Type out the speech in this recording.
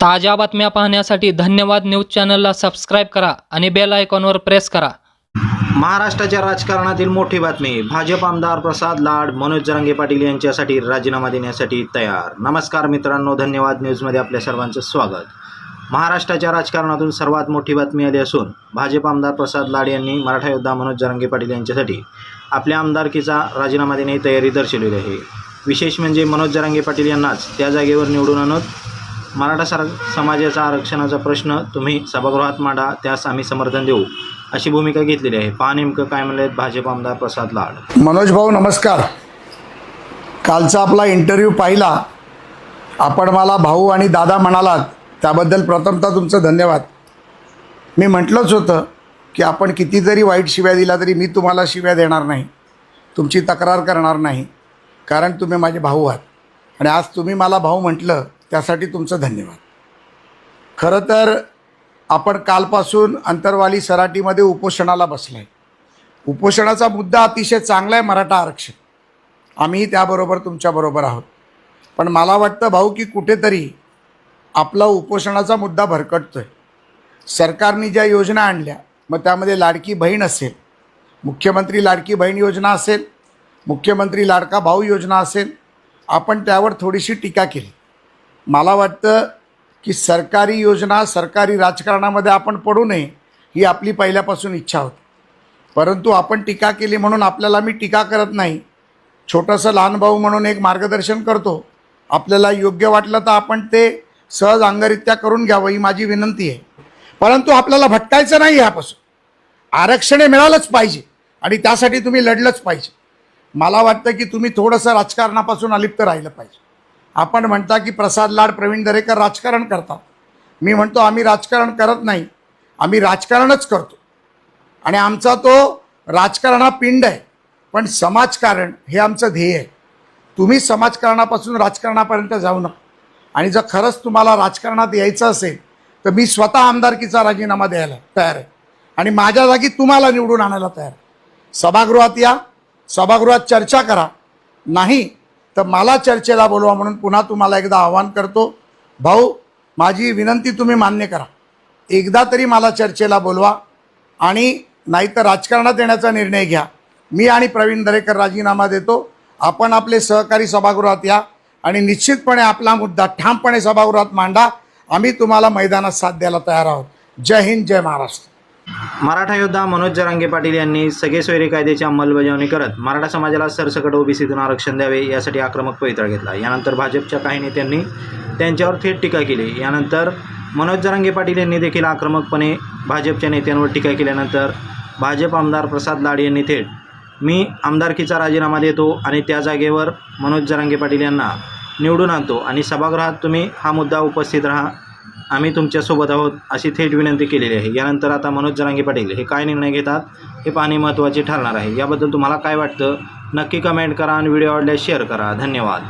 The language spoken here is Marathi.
ताज्या बातम्या पाहण्यासाठी धन्यवाद न्यूज चॅनलला सबस्क्राईब करा आणि बेल आयकॉनवर प्रेस करा. महाराष्ट्राच्या राजकारणातील मोठी बातमी. भाजप आमदार प्रसाद लाड मनोज जरांगे पाटील यांच्यासाठी राजीनामा देण्यासाठी तयार. नमस्कार मित्रांनो धन्यवाद न्यूजमध्ये आपल्या सर्वांचं स्वागत. महाराष्ट्राच्या राजकारणातून सर्वात मोठी बातमी आली असून भाजप आमदार प्रसाद लाड यांनी मराठा योद्धा मनोज जरांगे पाटील यांच्यासाठी आपल्या आमदारकीचा राजीनामा देण्याची तयारी दर्शवलेली आहे. विशेष म्हणजे मनोज जरांगे पाटील यांनाच त्या जागेवर निवडून आणत मराठा सर समाजाचा आरक्षणाचा प्रश्न तुम्ही सभागृहात मांडा त्यास आम्ही समर्थन देऊ. अशी भूमिका घेतलेली आहे. पहा नेमकं काय म्हणले भाजप आमदार प्रसाद लाड. मनोज भाऊ नमस्कार. कालचा आपला इंटरव्ह्यू पाहिला. आपण मला भाऊ आणि दादा म्हणालात त्याबद्दल प्रथमतः तुमचं धन्यवाद. मी म्हटलंच होतं की आपण कितीतरी वाईट शिव्या दिला तरी मी तुम्हाला शिव्या देणार नाही. तुमची तक्रार करणार नाही. कारण तुम्ही माझे भाऊ आहात. आणि आज तुम्ही मला भाऊ म्हटलं त्यासाठी तुमचं धन्यवाद. खरं तर आपण कालपासून अंतरवाली सराटीमध्ये उपोषणाला बसलो आहे उपोषणाचा मुद्दा अतिशय चांगला आहे मराठा आरक्षण. आम्ही त्याबरोबर तुमच्याबरोबर आहोत. पण मला वाटतं भाऊ की कुठेतरी आपला उपोषणाचा मुद्दा भरकटतो आहे सरकारने ज्या योजना आणल्या मग त्यामध्ये लाडकी बहीण असेल मुख्यमंत्री लाडकी बहीण योजना असेल मुख्यमंत्री लाडका भाऊ योजना असेल आपण त्यावर थोडीशी टीका केली. मला वाटतं की सरकारी योजना सरकारी राजकारणामध्ये आपण पडू नये ही आपली पहिल्यापासून इच्छा होती. परंतु आपण टीका केली म्हणून आपल्याला मी टीका करत नाही. छोटंसं लहान भाऊ म्हणून एक मार्गदर्शन करतो. आपल्याला योग्य वाटलं तर आपण ते सहज अंगरित्या करून घ्यावं ही माझी विनंती आहे. परंतु आपल्याला भटकायचं नाही ह्यापासून. आरक्षण हे मिळालंच पाहिजे आणि त्यासाठी तुम्ही लढलंच पाहिजे. मला वाटतं की तुम्ही थोडंसं राजकारणापासून अलिप्त राहिलं पाहिजे. आपण म्हणता की प्रसाद लाड प्रवीण दरेकर राजकारण करतात. मी म्हणतो आम्ही राजकारण करत नाही. आम्ही राजकारणच करतो. आणि आमचा तो राजकारण हा पिंड आहे. पण समाजकारण हे आमचं ध्येय आहे. तुम्ही समाजकारणापासून राजकारणापर्यंत जाऊ नका. आणि जर खरंच तुम्हाला राजकारणात यायचं असेल तर मी स्वतः आमदारकीचा राजीनामा द्यायला तयार आहे. आणि माझ्या जागी तुम्हाला निवडून आणायला तयार आहे. सभागृहात या सभागृहात चर्चा करा. नाही तर मला चर्चेला बोलवा म्हणून पुन्हा तुम्हाला एकदा आवाहन करतो. भाऊ माझी विनंती तुम्ही मान्य करा. एकदा तरी मला चर्चेला बोलवा आणि नाहीतर राजकारणात येण्याचा निर्णय घ्या. मी आणि प्रवीण दरेकर राजीनामा देतो. आपण आपले सहकारी सभागृहात या आणि निश्चितपणे आपला मुद्दा ठामपणे सभागृहात मांडा. आम्ही तुम्हाला मैदानात साथ द्यायला तयार आहोत. जय हिंद जय महाराष्ट्र. मराठा योद्धा मनोज जरांगे पाटील यांनी सगळे सोयरे कायद्याची अंमलबजावणी करत मराठा समाजाला सरसकट ओबीसीतून आरक्षण द्यावे यासाठी आक्रमक पवित्रा घेतला. यानंतर भाजपच्या काही नेत्यांनी त्यांच्यावर थेट टीका केली. यानंतर मनोज जरांगे पाटील यांनी देखील आक्रमकपणे भाजपच्या नेत्यांवर टीका केल्यानंतर भाजप आमदार प्रसाद लाड यांनी थेट मी आमदारकीचा राजीनामा देतो आणि त्या जागेवर मनोज जरांगे पाटील यांना निवडून आणतो आणि सभागृहात तुम्ही हा मुद्दा उपस्थित राहा. आम्ही तुमच्यासोबत आहोत अशी थेट विनंती केलेली आहे. यानंतर आता मनोज जरांगे पाटील हे काय निर्णय घेतात? हे पाहणे महत्त्वाचे ठरणार आहे. याबद्दल तुम्हाला काय वाटतं? नक्की कमेंट करा आणि व्हिडिओ आवडल्यास शेअर करा. धन्यवाद.